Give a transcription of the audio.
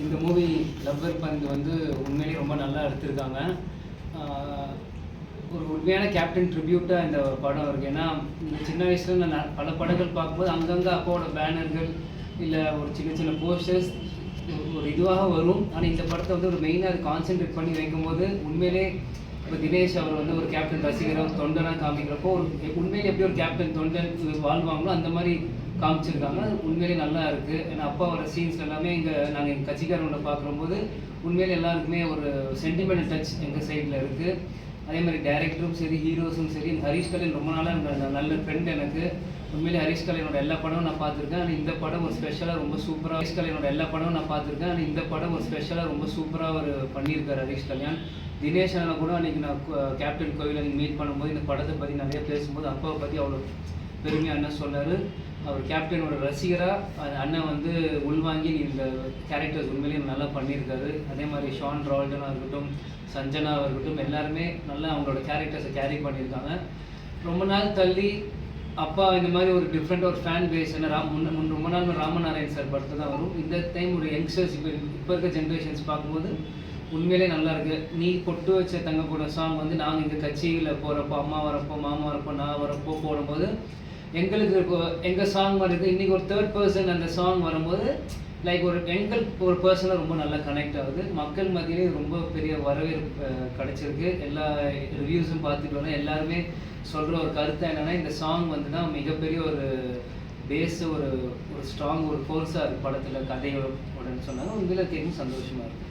இந்த movie lover பந்து வந்து உண்மையிலேயே ரொம்ப நல்லா எடுத்திருக்காங்க. ஒரு உண்மையான கேப்டன் ட்ரிபியூட்டாக இந்த படம் இருக்குது ஏன்னா இந்த சின்ன வயசில் நான் ந- பல படங்கள் பார்க்கும்போது அங்கங்கே அப்பாவோட பேனர்கள் இல்லை ஒரு சின்ன சின்ன போஸ்டர்ஸ் ஒரு இதுவாக வரும். ஆனால் இந்த படத்தை வந்து ஒரு மெயினாக அது கான்சென்ட்ரேட் பண்ணி வைக்கும்போது உண்மையிலே இப்போ தினேஷ் அவர் வந்து ஒரு கேப்டன் ரசிகராக ஒரு தொண்டனாக காமிக்கிறப்போ ஒரு உண்மையிலே எப்படி ஒரு கேப்டன் தொண்டன் வாழ்வாங்களோ அந்த மாதிரி காமிச்சிருக்காங்க. அது உண்மையிலே நல்லா இருக்குது ஏன்னா அப்பா வர சீன்ஸ் எல்லாமே இங்கே நாங்கள் எங்கள் கட்சிக்காரங்களை பார்க்கும்போது உண்மையிலே எல்லாருக்குமே ஒரு சென்டிமெண்டல் டச் எங்கள் சைடில் இருக்குது அதே மாதிரி டேரக்டரும் சரி ஹீரோஸும் சரி ஹரிஷ் கல்யாண் ரொம்ப நாளாக நல்ல ஃப்ரெண்ட் எனக்கு. உண்மையிலே ஹரிஷ் கல்யாணோட எல்லா படமும் நான் பார்த்துருக்கேன். ஆனால் இந்த படம் ஒரு ஸ்பெஷலாக ரொம்ப சூப்பராக ஹரிஷ் கல்யாணோட எல்லா படமும் நான் பார்த்துருக்கேன். ஆனால் இந்த படம் ஒரு ஸ்பெஷலாக ரொம்ப சூப்பராக அவர் பண்ணியிருக்காரு ஹரிஷ் கல்யாண். தினேஷ் அண்ணனை கூட அன்றைக்கி நான் கேப்டன் கோவில் அன்றைக்கி மீட் பண்ணும்போது இந்த படத்தை பற்றி நிறைய பேசும்போது அப்பாவை பற்றி அவ்வளோ பெருமையாக அண்ணன் சொன்னார். அவர் கேப்டனோட ரசிகராக அண்ணன் வந்து உள்வாங்கி இந்த கேரக்டர்ஸ் உண்மையிலேயே நல்லா பண்ணியிருக்காரு. அதே மாதிரி ஷான் ரால்டனாக இருக்கட்டும் சஞ்சனாவாக இருக்கட்டும் எல்லாருமே நல்லா அவங்களோட கேரக்டர்ஸை கேரி பண்ணியிருக்காங்க. ரொம்ப நாள் தள்ளி அப்பா இந்த மாதிரி ஒரு டிஃப்ரெண்ட் ஒரு ஃபேன் பேஸ் என்ன ராம் முன்ன முன் ரொம்ப நாள் ராமநாராயண் சார் படத்தை தான் வரும். இந்த டைம் ஒரு யங்ஸ்டர்ஸ் இப்போ இப்போ இருக்க ஜென்ரேஷன்ஸ் பார்க்கும்போது உண்மையிலே நல்லா இருக்கு. நீ பொட்டு வச்ச தங்க கூட சாங் வந்து நாங்கள் இந்த கட்சியில் போகிறப்போ அம்மா வரப்போ மாமா வரப்போ நான் வரப்போ போடும்போது எங்களுக்கு இப்போ- சாங் சாங் வருது இன்றைக்கி ஒரு தேர்ட் பர்சன் அந்த சாங் வரும்போது லைக் ஒரு எங்கள் ஒரு பர்சனாக ரொம்ப நல்லா கனெக்ட் ஆகுது. மக்கள் மத்தியிலே ரொம்ப பெரிய வரவேற்பு கிடச்சிருக்கு. எல்லா ரிவ்யூஸும் பார்த்துட்டு எல்லாருமே சொல்கிற ஒரு கருத்து என்னென்னா இந்த சாங் வந்து தான் மிகப்பெரிய ஒரு பேஸ் ஒரு ஒரு ஸ்ட்ராங் ஒரு ஃபோர்ஸாக இருக்குது படத்தில் கதையோட சொன்னாங்க உண்மையில கேட்கும் சந்தோஷமாக இருக்குது